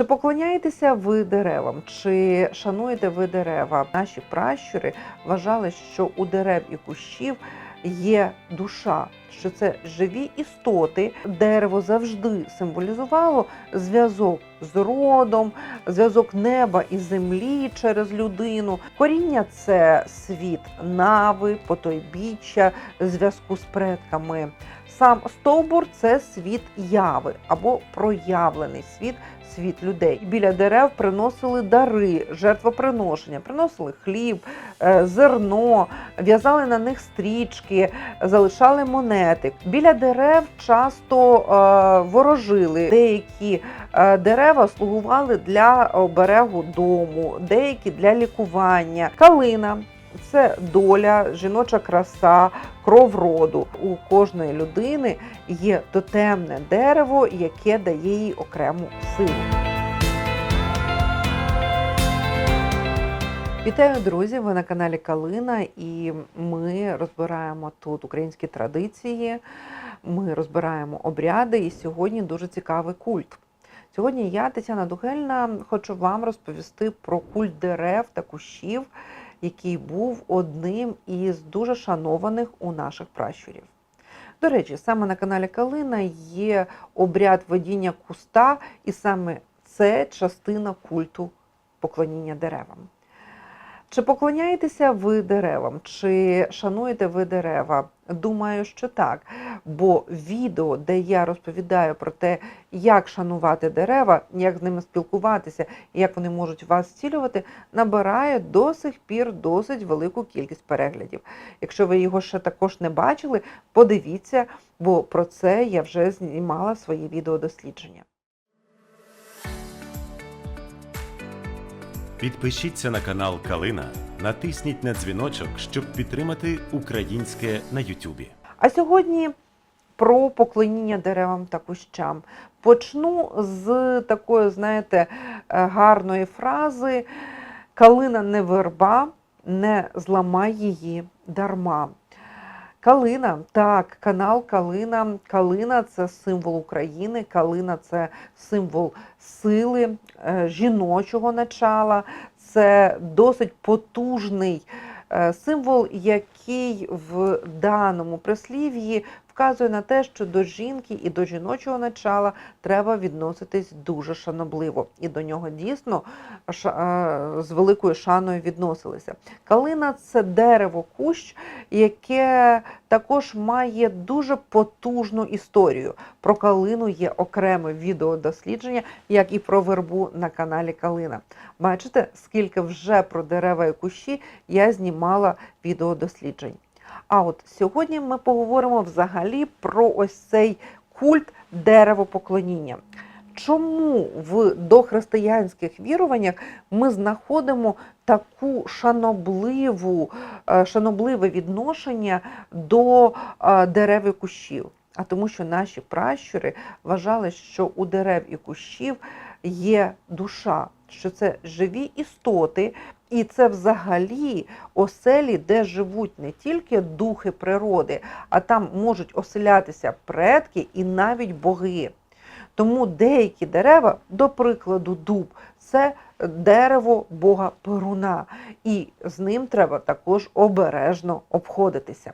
Чи поклоняєтеся ви деревам, чи шануєте ви дерева? Наші пращури вважали, що у дерев і кущів є душа, що це живі істоти. Дерево завжди символізувало зв'язок з родом, зв'язок неба і землі через людину. Коріння це світ нави, потойбіччя, зв'язку з предками. Сам стовбур це світ яви або проявлений світ, світ людей. Біля дерев приносили дари, жертвоприношення, приносили хліб, е, зерно, в'язали на них стрічки, залишали монети. Біля дерев часто е, ворожили. Деякі е, дерева слугували для оберегу дому, деякі для лікування. Калина. Це доля, жіноча краса, кров роду. У кожної людини є тотемне дерево, яке дає їй окрему силу. Вітаю, друзі! Ви на каналі Калина, і ми розбираємо тут українські традиції, ми розбираємо обряди, і сьогодні дуже цікавий культ. Сьогодні я, Тетяна Дугельна, хочу вам розповісти про культ дерев та кущів, який був одним із дуже шанованих у наших пращурів. До речі, саме на каналі Калина є обряд водіння куста, і саме це частина культу поклоніння деревам. Чи поклоняєтеся ви деревам, чи шануєте ви дерева? Думаю, що так. Бо відео, де я розповідаю про те, як шанувати дерева, як з ними спілкуватися як вони можуть вас зцілювати, набирає до сих пір досить велику кількість переглядів. Якщо ви його ще також не бачили, подивіться, бо про це я вже знімала своє відеодослідження. Підпишіться на канал Калина, натисніть на дзвіночок, щоб підтримати українське на Ютубі. А сьогодні про поклоніння деревам та кущам. Почну з такої, знаєте, е, гарної фрази: Калина не верба, не зламай її дарма. Калина, так, канал Калина. Калина це символ України, калина це символ сили, е, жіночого начала, це досить потужний е, символ, який в даному прислів'ї вказує на те, що до жінки і до жіночого начала треба відноситись дуже шанобливо, і до нього дійсно е, з великою шаною відносилися. Калина це дерево кущ, яке також має дуже потужну історію. Про калину є окреме відеодослідження, як і про вербу на каналі Калина. Бачите, скільки вже про дерева і кущі я знімала відеодосліджень. А от сьогодні ми поговоримо взагалі про ось цей культ деревопоклоніння. Чому в дохристиянських віруваннях ми знаходимо таку шанобливу, е, шанобливе відношення до е, дерев і кущів? А тому, що наші пращури вважали, що у дерев і кущів є душа, що це живі істоти, і це взагалі оселі, де живуть не тільки духи природи, а там можуть оселятися предки і навіть боги. Тому деякі дерева, до прикладу, дуб, це дерево Бога Перуна, і з ним треба також обережно обходитися.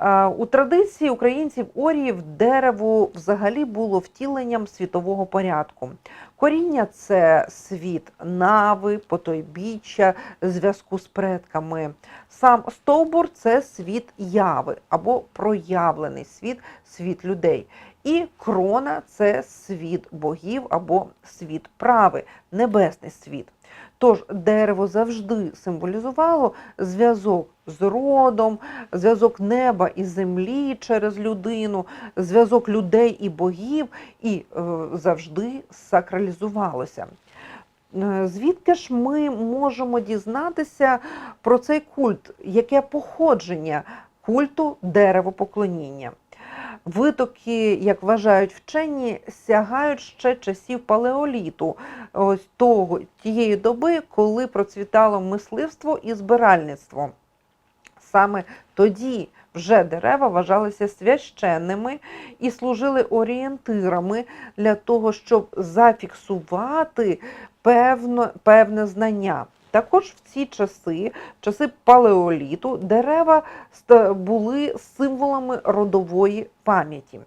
Е, У традиції українців оріїв дерево взагалі було втіленням світового порядку. Коріння це світ нави, потойбіччя, зв'язку з предками. Сам стовбур це світ яви або проявлений світ, світ людей. І крона це світ богів або світ прави, небесний світ. Тож дерево завжди символізувало зв'язок з родом, зв'язок неба і землі через людину, зв'язок людей і богів, і е, завжди сакралізувалося. Е, Звідки ж ми можемо дізнатися про цей культ? Яке походження культу деревопоклоніння? Витоки, як вважають вчені, сягають ще часів палеоліту, ось того тієї доби, коли процвітало мисливство і збиральництво. Саме тоді вже дерева вважалися священними і служили орієнтирами для того, щоб зафіксувати певно, певне знання. Також в ці часи, часи палеоліту, дерева були символами родової пам'яті.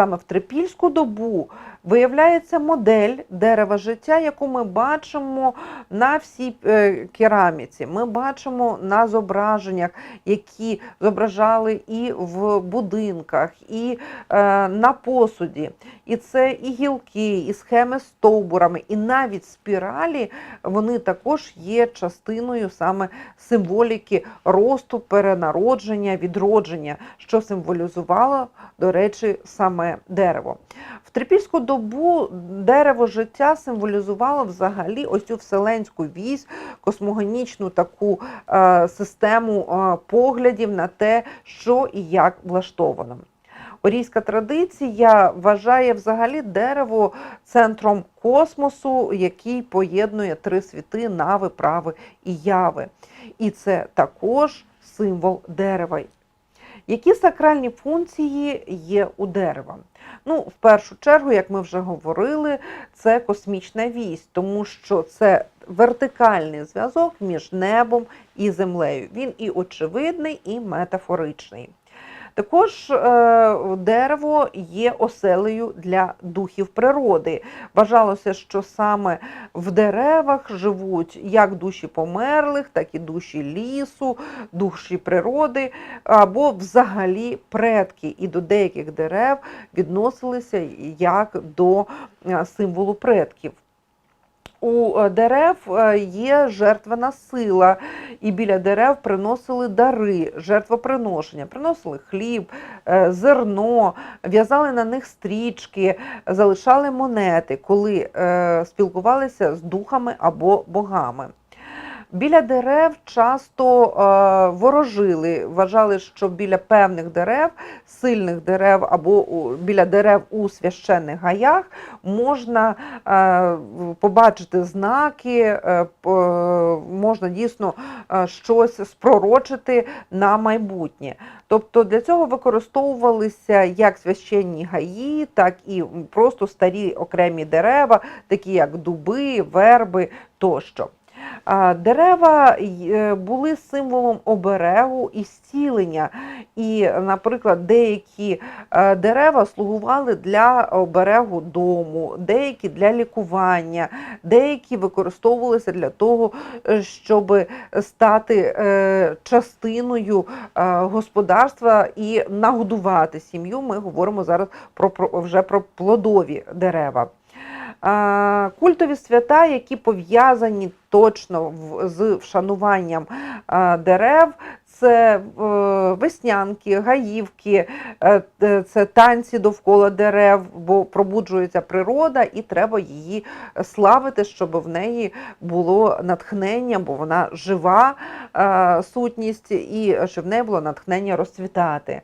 Саме в трипільську добу виявляється модель дерева життя, яку ми бачимо на всій е, кераміці. Ми бачимо на зображеннях, які зображали і в будинках, і е, на посуді. І це і гілки, і схеми з стовбурами, і навіть спіралі вони також є частиною саме символіки росту, перенародження, відродження, що символізувало, до речі, саме дерево. В трипільську добу дерево життя символізувало взагалі ось цю вселенську вісь, космогонічну таку е, систему е, поглядів на те, що і як влаштовано. Орійська традиція вважає взагалі дерево центром космосу, який поєднує три світи нави, прави і яви. І це також символ дерева. Які сакральні функції є у дерева? Ну, в першу чергу, як ми вже говорили, це космічна вісь, тому що це вертикальний зв'язок між небом і землею. Він і очевидний, і метафоричний. Також е, дерево є оселею для духів природи. Вважалося, що саме в деревах живуть як душі померлих, так і душі лісу, душі природи, або взагалі предки. І до деяких дерев відносилися як до е, символу предків. У е, дерев е, є жертвена сила, і біля дерев приносили дари, жертвоприношення, приносили хліб, е, зерно, в'язали на них стрічки, залишали монети, коли спілкувалися з духами або богами. Біля дерев часто е, ворожили, вважали, що біля певних дерев, сильних дерев або біля дерев у священних гаях можна е, побачити знаки, е, можна дійсно е, щось спророчити на майбутнє. Тобто для цього використовувалися як священні гаї, так і просто старі окремі дерева, такі як дуби, верби тощо. Дерева е, були символом оберегу і зцілення. І, наприклад, деякі е, дерева слугували для оберегу дому, деякі для лікування, деякі використовувалися для того, е, щоб стати частиною господарства і нагодувати сім'ю. Ми говоримо зараз про вже про плодові дерева. Культові свята, які пов'язані точно з вшануванням дерев, це е, веснянки, гаївки, е, це танці довкола дерев, бо пробуджується природа, і треба її славити, щоб в неї було натхнення, бо вона жива сутність, і щоб в неї було натхнення розцвітати.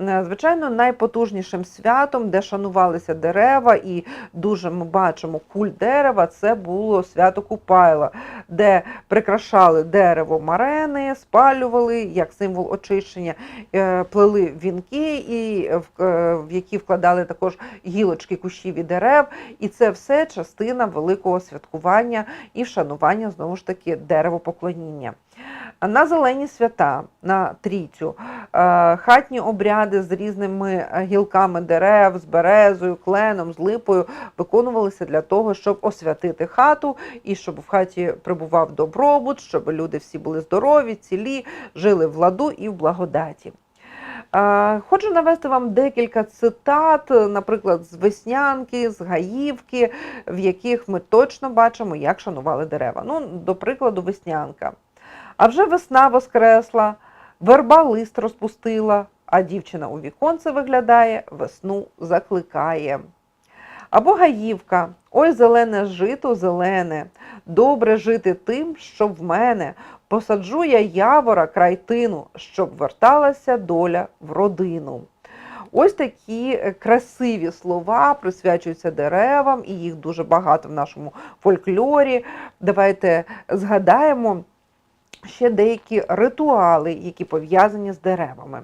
Е, Звичайно, найпотужнішим святом, де шанувалися дерева, і дуже ми бачимо культ дерева, це було свято Купайла, де прикрашали дерево марени, спалювали як символ очищення, е, плели вінки, і е, в які вкладали також гілочки кущів і дерев. І це все частина великого святкування і вшанування знову ж таки деревопоклоніння. На зелені свята, на трійцю, е, хатні обряди з різними е, гілками дерев, з березою, кленом, з липою виконувалися для того, щоб освятити хату і щоб в хаті прибував добробут, щоб люди всі були здорові, цілі, жили в ладу і в благодаті. Е, Хочу навести вам декілька цитат, наприклад, з Веснянки, з Гаївки, в яких ми точно бачимо, як шанували дерева. Ну, до прикладу, Веснянка. А вже весна воскресла, верба лист розпустила, а дівчина у віконце виглядає, весну закликає. Або гаївка, ой, зелене жито, зелене, добре жити тим, що в мене. Посаджу я явора край тину, щоб верталася доля в родину. Ось такі красиві слова присвячуються деревам, і їх дуже багато в нашому фольклорі. Давайте згадаємо ще деякі ритуали, які пов'язані з деревами.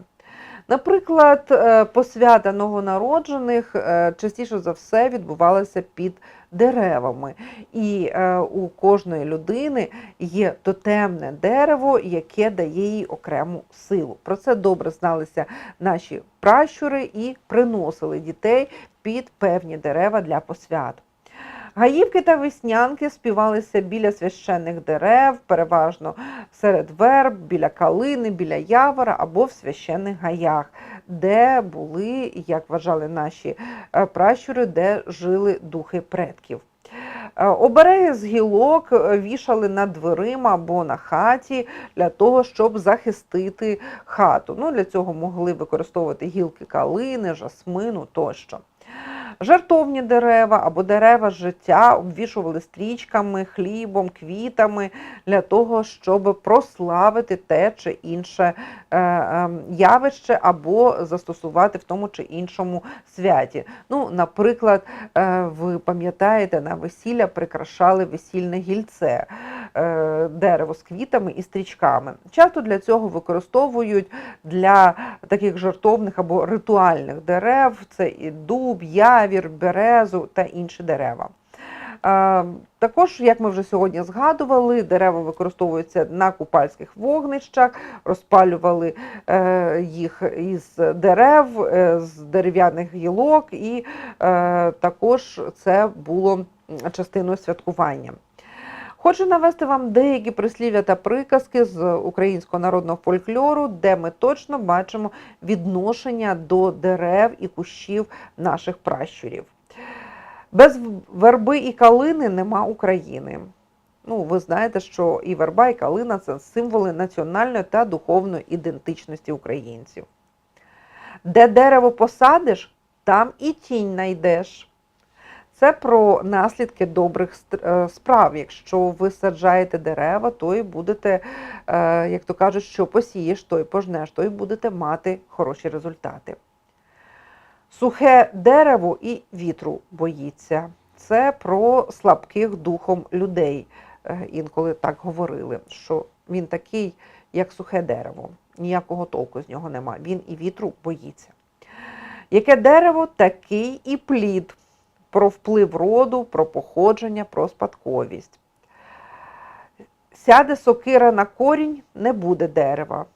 Наприклад, е, посвята новонароджених е, частіше за все відбувалася під деревами, і е, у кожної людини є тотемне дерево, яке дає їй окрему силу. Про це добре зналися наші пращури і приносили дітей під певні дерева для посвят. Гаївки та веснянки співалися біля священних дерев, переважно серед верб, біля калини, біля явора або в священних гаях, де були, як вважали наші е, пращури, де жили духи предків. Е, Обереги з гілок е, вішали над дверима або на хаті для того, щоб захистити хату. Ну, для цього могли використовувати гілки калини, жасмину тощо. Жартовні дерева або дерева життя обвішували стрічками, хлібом, квітами для того, щоб прославити те чи інше е, е, явище або застосувати в тому чи іншому святі. Ну, наприклад, е, ви пам'ятаєте, на весілля прикрашали весільне гільце, дерево з квітами і стрічками. Часто для цього використовують для таких жартовних або ритуальних дерев це і дуб, явір, березу та інші дерева. Е, Також, як ми вже сьогодні згадували, дерева використовуються на купальських вогнищах, розпалювали е, їх із дерев, е, з дерев'яних гілок, і також це було частиною святкування. Хочу навести вам деякі прислів'я та приказки з українського народного фольклору, де ми точно бачимо відношення до дерев і кущів наших пращурів. Без верби і калини нема України. Ну, ви знаєте, що і верба, і калина це символи національної та духовної ідентичності українців. Де дерево посадиш, там і тінь найдеш. Це про наслідки добрих е, справ. Якщо ви саджаєте дерева, то і будете, е, як то кажуть, що посієш, то й пожнеш, то й будете мати хороші результати. Сухе дерево і вітру боїться. Це про слабких духом людей. Е, Інколи так говорили, що він такий, як сухе дерево. Ніякого толку з нього нема. Він і вітру боїться. Яке дерево, такий і плід про вплив роду, про походження, про спадковість. Сяде сокира на корінь, не буде дерева.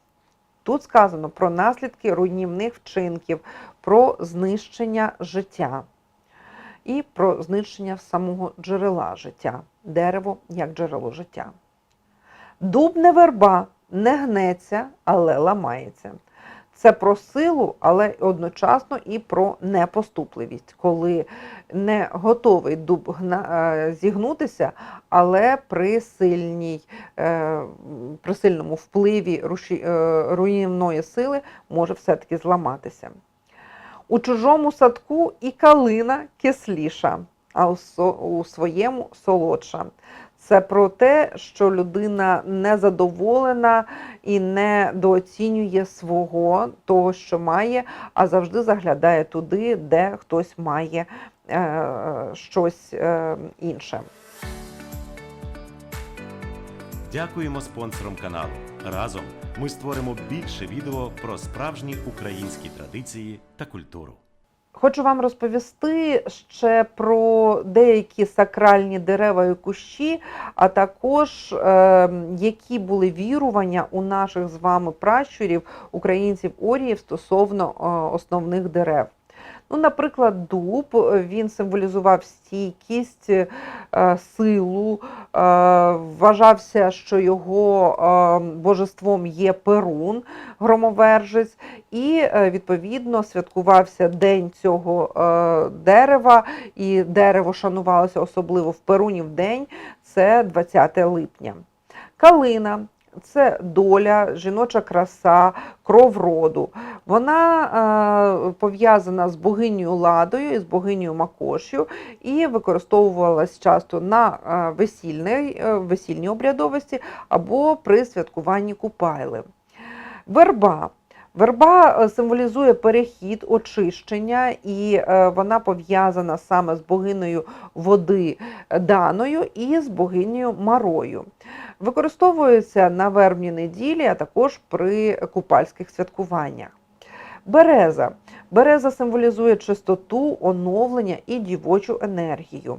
Тут сказано про наслідки руйнівних вчинків, про знищення життя і про знищення самого джерела життя, дерево як джерело життя. Дуб не верба, не гнеться, але ламається. Це про силу, але одночасно і про непоступливість, коли не готовий дуб е, зігнутися, але при, сильній, е, при сильному впливі е, руйнівної сили може все-таки зламатися. У чужому садку і калина кисліша, а у своєму солодша. Це про те, що людина незадоволена і не дооцінює свого, того, що має, а завжди заглядає туди, де хтось має е, щось е, інше. Дякуємо спонсорам каналу. Разом ми створимо більше відео про справжні українські традиції та культуру. Хочу вам розповісти ще про деякі сакральні дерева і кущі, а також е, які були вірування у наших з вами пращурів, українців оріїв стосовно е, основних дерев. Ну, наприклад, дуб він символізував стійкість, е, силу, е, вважався, що його е, божеством є Перун, громовержець, і е, відповідно святкувався день цього е, дерева, і дерево шанувалося особливо в Перуні в день, це 20 липня. Калина це доля, жіноча краса, кров роду. Вона е, пов'язана з богинею Ладою і з богинею Макошю і використовувалась часто на е, весільній, е, весільній обрядовості або при святкуванні Купайли. Верба. Верба е, символізує перехід, очищення, і е, вона пов'язана саме з богинею води Даною і з богинею Марою. Використовується на вербні неділі, а також при купальських святкуваннях. Береза. Береза символізує чистоту, оновлення і дівочу енергію.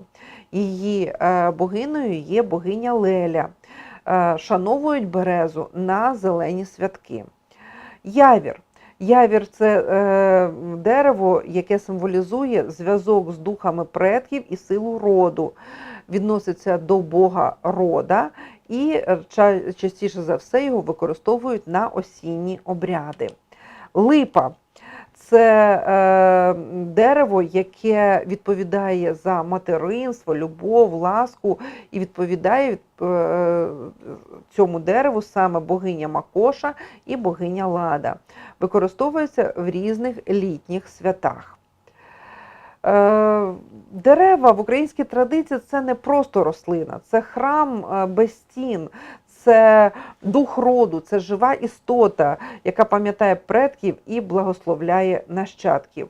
Її е, богинею є богиня Леля. Е, Шановують березу на зелені святки. Явір. Явір це е, дерево, яке символізує зв'язок з духами предків і силу роду. Відноситься до Бога рода, і е, частіше за все його використовують на осінні обряди. Липа це е, дерево, яке відповідає за материнство, любов, ласку, і відповідає е, цьому дереву саме богиня Макоша і богиня Лада. Використовується в різних літніх святах. Е, Дерева в українській традиції це не просто рослина, це храм без стін, це дух роду, це жива істота, яка пам'ятає предків і благословляє нащадків.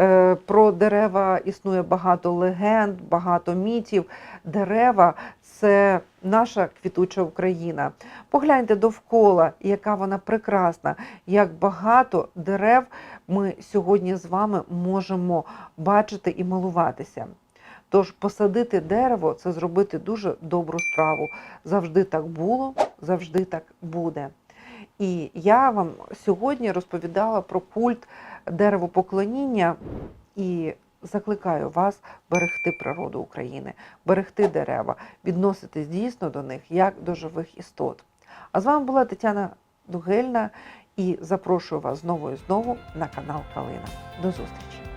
Е, Про дерева існує багато легенд, багато мітів. Дерева це наша квітуча Україна. Погляньте довкола, яка вона прекрасна, як багато дерев ми сьогодні з вами можемо бачити і милуватися. Тож посадити дерево це зробити дуже добру справу. Завжди так було, завжди так буде. І я вам сьогодні розповідала про культ деревопоклоніння і закликаю вас берегти природу України, берегти дерева, відноситись дійсно до них як до живих істот. А з вами була Тетяна Дугельна і запрошую вас знову і знову на канал Калина. До зустрічі!